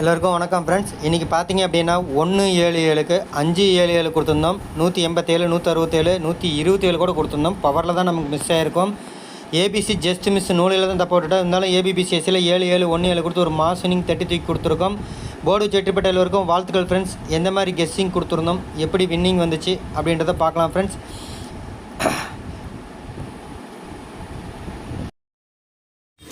எல்லோருக்கும் வணக்கம் ஃப்ரெண்ட்ஸ் இன்றைக்கி பார்த்தீங்க அப்படின்னா ஒன்று ஏழு ஏழுக்கு அஞ்சு ஏழு ஏழு கொடுத்துருந்தோம். நூற்றி எண்பத்தேழு நூற்றி அறுபத்தேழு நூற்றி இருபத்தேழு கூட கொடுத்துருந்தோம். பவரில் தான் நமக்கு மிஸ் ஆகிருக்கும் ஏபிசி ஜஸ்ட் மிஸ் நூலில் தான் தப்பு விட்டுட்டோம் இருந்தாலும் ஏபிபிசிஎஸ்சியில் ஏழு ஏழு ஒன்று ஏழு கொடுத்து ஒரு மாசனிங் தட்டி தூக்கி கொடுத்துருக்கோம். போர்டு வெற்றிப்பட்ட எல்லோருக்கும் வாழ்த்துக்கள் ஃப்ரெண்ட்ஸ் எந்த மாதிரி கெஸ்ஸிங் கொடுத்துருந்தோம்? எப்படி வின்னிங் வந்துச்சு? அப்படின்றத பார்க்கலாம் friends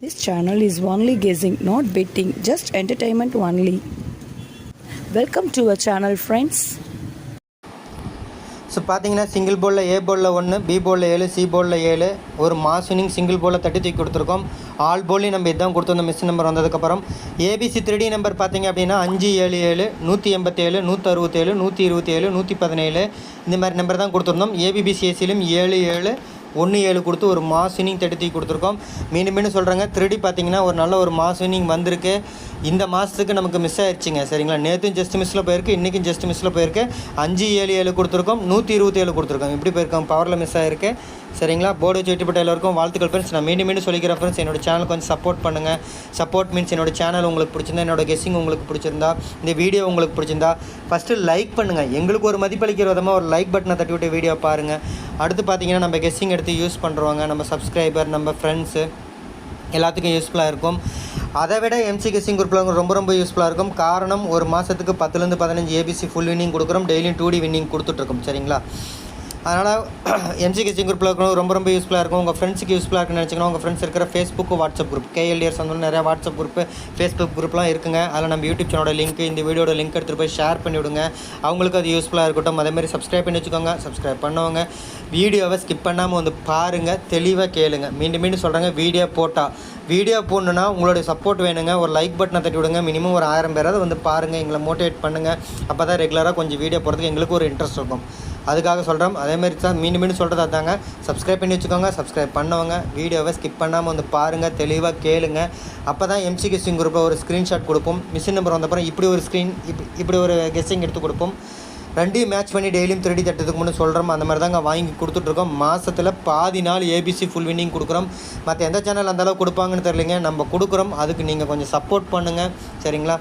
This channel is only guessing, not betting, just entertainment only. Welcome to a channel friends so பார்த்தீங்கன்னா சிங்கிள் போலில் ஏ போலில் ஒன்று பி போலில் ஏழு சி போலில் ஏழு ஒரு மாசுனிங் சிங்கிள் போலில் தட்டி தூக்கி கொடுத்துருக்கோம். ஆல் போலையும் நம்ம இதுதான் கொடுத்துருந்தோம் மிஸ் நம்பர் வந்ததுக்கப்புறம் ஏபிசி த்ரீ நம்பர் பார்த்தீங்க அப்படின்னா அஞ்சு ஏழு ஏழு நூற்றி எண்பத்தேழு நூற்றறுபத்தேழு நூற்றி இருபத்தேழு நூற்றி பதினேழு இந்த மாதிரி நம்பர் தான் கொடுத்துருந்தோம். ஏபிபிசிஎஸ்சிலும் ஏழு ஏழு ஒன்று ஏழு கொடுத்து ஒரு மாஸ் இன்னிங் தடுத்தி கொடுத்துருக்கோம். மீண்டும் மீண்டும் சொல்கிறேங்க திருடி பார்த்தீங்கன்னா ஒரு நல்ல ஒரு மாஸ் இன்னிங் வந்திருக்கு. இந்த மாதத்துக்கு நமக்கு மிஸ் ஆயிடுச்சுங்க சரிங்களா? நேற்றும் ஜஸ்ட் மிஸ்ஸில் போயிருக்கு இன்றைக்கும் ஜஸ்ட் மிஸ்ஸில் போயிருக்கு. அஞ்சு ஏழு ஏழு கொடுத்துருக்கோம். நூற்றி இருபத்தி ஏழு கொடுத்துருக்கோம். இப்படி போயிருக்கோம். பவரில் மிஸ் ஆயிருக்கு. சரிங்களா? போர்டு வச்சு வெட்டிப்பட்ட எல்லோருக்கும் வாழ்த்துக்கள் ஃப்ரெண்ட்ஸ் நான் மீண்டும் மீண்டும் சொல்லிக்கிறேன் ஃப்ரெண்ட்ஸ் என்னோட சேனல் கொஞ்சம் சப்போர்ட் பண்ணுங்கள் சப்போர்ட் மீன்ஸ் என்னோட சேனல் உங்களுக்கு பிடிச்சிருந்தா என்னோட கெஸ்ஸிங் உங்களுக்கு பிடிச்சிருந்தா இந்த வீடியோ உங்களுக்கு பிடிச்சிருந்தா ஃபஸ்ட்டு லைக் பண்ணுங்கள் எங்களுக்கு ஒரு மதிப்பளிக்கிற விதமாக ஒரு லைக் பட்டனை தட்டி விட்டு வீடியோ பாருங்கள் அடுத்து பார்த்தீங்கன்னா நம்ம கெஸ்ஸிங் எடுத்து யூஸ் பண்ணுறவங்க நம்ம சப்ஸ்கிரைபர் நம்ம ஃப்ரெண்ட்ஸு எல்லாத்துக்கும் யூஸ்ஃபுல்லாக இருக்கும். அதை விட எம்சி கெஸ்ஸிங் குரூப்பில் ரொம்ப ரொம்ப யூஸ்ஃபுல்லாக இருக்கும். காரணம் ஒரு மாதத்துக்கு பத்துலேருந்து பதினஞ்சு ஏபிசி ஃபுல் வின்னிங் கொடுக்குறோம். டெய்லியும் டூ டி வின்னிங் கொடுத்துட்ருக்கோம் சரிங்களா? அதனால் எம்சி கெஸ்ஸிங் குரூப்பில் இருக்கணும் ரொம்ப ரொம்ப யூஸ்ஃபுல்லாக இருக்கும். உங்கள் ஃப்ரெண்ட்ஸுக்கு யூஸ்ஃபுல்லாக இருக்குன்னு நினச்சிக்கணும் உங்கள் ஃப்ரெண்ட்ஸ் இருக்கிற ஃபேஸ்புக் வாட்ஸ்அப் குரூப் கேஎல்டிஆர் வந்து நிறையா வாட்ஸ்அப் குரூப்பு ஃபேஸ்புக் குரூப்லாம் இருக்குங்க. அதில் நம்ம யூடியூப் சேனலோட லிங்க் இந்த வீடியோட லிங்க் எடுத்துகிட்டு போய் ஷேர் பண்ணி விடுங்க. அவங்களுக்கு அது யூஸ்ஃபுல்லாக இருக்கட்டும். அதேமாதிரி சப்ஸ்கிரைப் பண்ணி வச்சுக்கோங்க. சப்ஸ்கிரைப் பண்ணவங்க வீடியோவை ஸ்கிப் பண்ணாமல் வந்து பாருங்கள் தெளிவாக கேளுங்க. மீண்டும் மீண்டும் சொல்கிறாங்க வீடியோ போட்டால் வீடியோ போடணுன்னா உங்களுடைய சப்போர்ட் வேணுங்க. ஒரு லைக் பட்டனை தட்டி விடுங்க. மினிமம் ஒரு ஆயிரம் பேராவது வந்து பாருங்கள் எங்களை மோட்டிவேட் பண்ணுங்கள் அப்போ தான் ரெகுலராக கொஞ்சம் வீடியோ போடுறதுக்கு எங்களுக்கு ஒரு இன்ட்ரெஸ்ட் இருக்கும். அதுக்காக சொல்கிறோம் அதேமாதிரி தான் மீண்டும் மீண்டும் சொல்கிறதா தாங்க சப்ஸ்கிரைப் பண்ணி வச்சுக்கோங்க. சப்ஸ்கிரைப் பண்ணவங்க. வீடியோவை ஸ்கிப் பண்ணாமல் வந்து பாருங்கள் தெளிவாக கேளுங்க. அப்போ தான் எம்சி கெஸ்டிங் குரூப்பில் ஒரு ஸ்க்ரீன்ஷாட் கொடுப்போம். மிஷின் நம்பர் வந்தப்பறம் இப்படி ஒரு ஸ்க்ரீன் இப்படி இப்படி ஒரு கெஸ்டிங் எடுத்து கொடுப்போம். ரெண்டையும் மேட்ச் பண்ணி டெய்லியும் திருடி தட்டத்துக்கு முன்னே சொல்கிறோம் அந்த மாதிரி தாங்க வாங்கி கொடுத்துட்ருக்கோம் மாதத்தில் பாதி நாள் ஏபிசி ஃபுல் வின்னிங் கொடுக்குறோம். மற்ற எந்த சேனல் அந்தளவுக்கு கொடுப்பாங்கன்னு தெரியலைங்க. நம்ம கொடுக்குறோம். அதுக்கு நீங்கள் கொஞ்சம் சப்போர்ட் பண்ணுங்கள் சரிங்களா?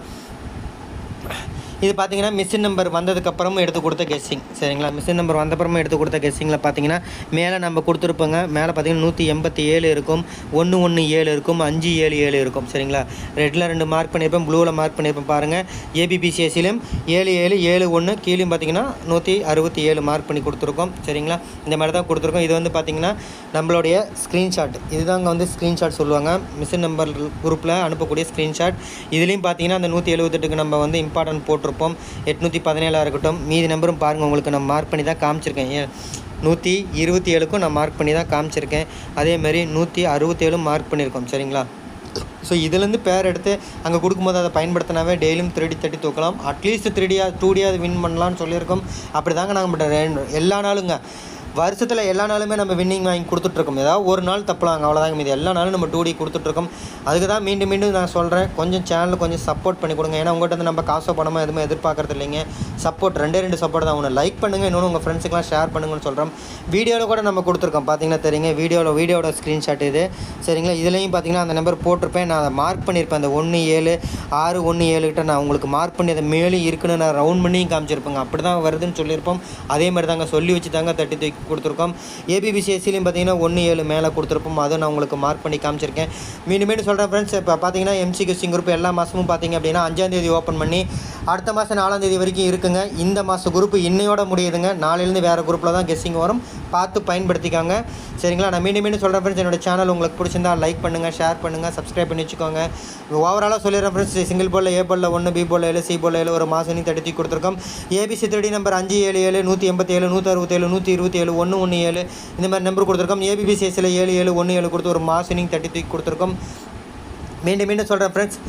இது பார்த்தீங்கன்னா மிஷின் நம்பர் வந்ததுக்கப்புறமும் எடுத்து கொடுத்த கெஸ்ஸிங் சரிங்களா? மிஷின் நம்பர் வந்தப்புறமும் எடுத்து கொடுத்த கெஸ்ஸிங்கில் பார்த்தீங்கன்னா மேலே நம்ம கொடுத்துருப்போங்க. மேலே பார்த்தீங்கன்னா நூற்றி எண்பத்தி ஏழு இருக்கும். ஒன்று ஒன்று ஏழு இருக்கும். அஞ்சு ஏழு ஏழு இருக்கும். சரிங்களா? ரெட்டில் ரெண்டு மார்க் பண்ணியிருப்பேன் ப்ளூவில் மார்க் பண்ணியிருப்பேன் பாருங்கள் ஏபிபிசிஎஸ்சிலும் ஏழு ஏழு ஏழு ஒன்று கீழேயும் பார்த்தீங்கன்னா நூற்றி அறுபத்தி ஏழு மார்க் பண்ணி கொடுத்துருக்கோம். சரிங்களா? இந்த மாதிரி தான் கொடுத்துருக்கோம். இது வந்து பார்த்தீங்கன்னா நம்மளுடைய ஸ்க்ரீன்ஷாட் இதுதாங்க வந்து ஸ்க்ரீன்ஷாட் சொல்லுவாங்க. மிஷின் நம்பர் குரூப்பில் அனுப்பக்கூடிய ஸ்க்ரீன்ஷாட் இதுலேயும் பார்த்தீங்கன்னா அந்த நூற்றி எழுபத்தெட்டுக்கு நம்ம வந்து இம்பார்ட்டன்ட் போட்டிருப்போம். எட்நூற்றி பதினேழாக இருக்கட்டும். மீதி நம்பரும் பாருங்கள் உங்களுக்கு நான் மார்க் பண்ணி தான் காமிச்சிருக்கேன். ஏன்? நூற்றி இருபத்தி ஏழுக்கும் நான் மார்க் பண்ணி தான் காமிச்சிருக்கேன். அதேமாதிரி நூற்றி அறுபத்தேழும் மார்க் பண்ணியிருக்கோம் சரிங்களா? ஸோ இதுலேருந்து பேர் எடுத்து அங்கே கொடுக்கும்போது அதை பயன்படுத்தினாவே டெய்லியும் த்ரீடி தட்டி தூக்கலாம். அட்லீஸ்ட் த்ரீடியாக டூ வின் பண்ணலாம்னு சொல்லியிருக்கோம். அப்படி தாங்க நாங்கள் எல்லா நாளுங்க. வருஷத்தில் எல்லா நாளுமே நம்ம வின்னிங் வாங்கி கொடுத்துட்ருக்கோம். ஏதாவது ஒரு நாள் தப்பலாங்க அவ்வளோதாங்க மீது. எல்லா நாளும் நம்ம டூ டி கொடுத்துட்ருக்கோம். அதுக்கு தான் மீண்டும் மீண்டும் நான் சொல்கிறேன் கொஞ்சம் சேனலில் கொஞ்சம் சப்போர்ட் பண்ணி கொடுங்க. ஏன்னா உங்கள்கிட்ட வந்து நம்ம காசோ பணமோ எதுவுமே எதிர்பார்க்கறது இல்லைங்க. சப்போர்ட் ரெண்டே ரெண்டு சப்போர்ட் தான். ஒன்று லைக் பண்ணுங்கள் இன்னொன்று உங்கள் ஃப்ரெண்ட்ஸுக்கெலாம் ஷேர் பண்ணுங்கன்னு சொல்கிறோம் வீடியோவில் கூட நம்ம கொடுத்துருக்கோம். பார்த்தீங்கன்னா தெரியுங்க வீடியோவில் வீடியோட ஸ்க்ரீன்ஷாட் இது. சரிங்களா? இதுலேயும் பார்த்தீங்கன்னா அந்த நம்பர் போட்டிருப்பேன். நான் அதை மார்க் பண்ணியிருப்பேன். அந்த ஒன்று ஏழு ஆறு ஒன்று ஏழு கிட்ட நான் உங்களுக்கு மார்க் பண்ணி அதை மேலும் இருக்குன்னு நான் ரவுண்ட் பண்ணியும் காமிச்சிருப்பேங்க. அப்படி தான் வருதுன்னு சொல்லியிருப்போம். அதே மாதிரி தாங்க சொல்லி வச்சு தாங்க தட்டி தூக்கி கொடுத்துருக்கோம். ஏபிபிசிஎஸ்சிலையும் பார்த்தீங்கன்னா ஒன்று ஏழு மேலே கொடுத்துருப்போம். அதை நான் உங்களுக்கு மார்க் பண்ணி காமிச்சிருக்கேன். மீண்டும் மீண்டும் சொல்கிறேன் ஃப்ரெண்ட்ஸ் இப்போ பார்த்தீங்கன்னா எம்சி கிஸ்டிங் குரூப் எல்லா மாதமும் பார்த்தீங்க அப்படின்னா அஞ்சாந்தேதி ஓப்பன் பண்ணி அடுத்த மாதம் நாலாந்தேதி வரைக்கும் இருக்குங்க. இந்த மாத குரூப் இன்னையோட முடியுதுங்க. நாளையிலேருந்து வேறு குரூப்பில் தான் கெஸ்ஸிங் வரும். பார்த்து பயன்படுத்திக்காங்க. சரிங்களா? நான் மீண்டும் மீண்டும் சொல்கிறேன் ஃப்ரெண்ட்ஸ் என்னோட சேனல் உங்களுக்கு பிடிச்சிருந்தா லைக் பண்ணுங்கள் ஷேர் பண்ணுங்கள் சப்ஸ்கிரைப் பண்ணி வச்சுக்கோங்க. ஓவராலாக சொல்லிடுறேன் ஃப்ரெண்ட்ஸ் சிங்கிள் போல் ஏ போலில் ஒன்று பி போலில் ஏழு சி போலில் ஏழு ஒரு மாதம் தடுத்து கொடுத்துருக்கோம். ஏபிசி தேடி நம்பர் அஞ்சு ஏழு ஏழு நூற்றி எண்பத்தி ஏழு நூற்றி அறுபத்தேழு நூற்றி இருபத்தி ஏழு ஒன்று ஒன்று ஏழு. இந்த மாதிரி நம்பர் கொடுத்துருக்கோம். ஏபிபிசிஎஸ்சியில் ஏழு ஏழு ஒன்று ஏழு கொடுத்து ஒரு மாசனிங் தட்டி தூக்கி கொடுத்துருக்கோம். மீண்டும் மீண்டும் சொல்கிறேன் ஃப்ரெண்ட்ஸ்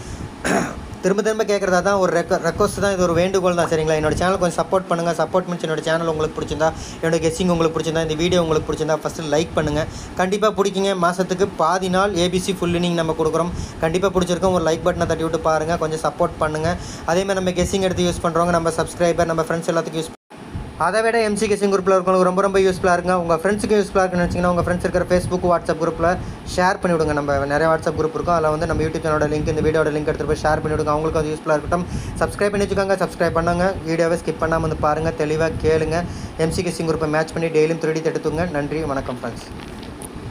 திரும்ப திரும்ப கேட்குறதா தான் ஒரு ரெக்க ரெக்வஸ்ட் தான். இது ஒரு வேண்டுகோள் தான் சரிங்களா? என்னோட சேனல் கொஞ்சம் சப்போர்ட் பண்ணுங்கள் சப்போர்ட் மீன்ஸ் என்னோட சேனல் உங்களுக்கு பிடிச்சிருந்தா என்னோட கெஸ்ஸிங் உங்களுக்கு பிடிச்சிருந்தா இந்த வீடியோ உங்களுக்கு பிடிச்சிருந்தா ஃபஸ்ட்டு லைக் பண்ணுங்கள் கண்டிப்பாக பிடிக்குங்க. மாதத்துக்கு பாதி நாள் ஏபிசி ஃபுல் இன்னிங் நம்ம கொடுக்குறோம். கண்டிப்பாக பிடிச்சிருக்கோம். ஒரு லைக் பட்டனை தட்டி விட்டு பாருங்கள் கொஞ்சம் சப்போர்ட் பண்ணுங்கள் அதேமாதிரி நம்ம கெஸ்ஸிங் எடுத்து யூஸ் பண்ணுறவங்க நம்ம சப்ஸ்கிரைபர் நம்ம ஃப்ரெண்ட்ஸ் எல்லாத்துக்கும் யூஸ் அதை விட எம்சி கெஸிங் குரூப்பில் இருக்கவங்களுக்கு ரொம்ப ரொம்ப யூஸ்ஃபுல்லாக இருக்குங்க உங்கள் ஃப்ரெண்ட்ஸுக்கு யூஸ்ஃபுல்லாக இருக்குன்னு நினச்சிங்கன்னா உங்கள் ஃப்ரெண்ட்ஸ் இருக்கிற ஃபேஸ்புக் வாட்ஸ்அப் குரூப்பில் ஷேர் பண்ணிவிடுங்க நம்ம நிறைய வாட்ஸ்அப் குரூப் இருக்கும். அதில் வந்து நம்ம யூடியூப் சேனலோட லிங்க் இந்த வீடியோட லிங்க் எடுத்துகிட்டு போய் ஷேர் பண்ணிவிடுங்க அவங்களுக்கு அது யூஸ்ஃபுல்லாக இருக்கட்டும். சப்ஸ்கிரைப் பண்ணி வச்சுக்கோங்க. சப்ஸ்கிரைப் பண்ணாங்க. வீடியோவை ஸ்கிப் பண்ணாமல் வந்து பாருங்கள் தெளிவாக கேளுங்க. எம்சி கெஸிங் குரூப்பை மேட்ச் பண்ணி டெய்லியும் திருடி தடுத்துங்க நன்றி வணக்கம் ஃப்ரெண்ட்ஸ்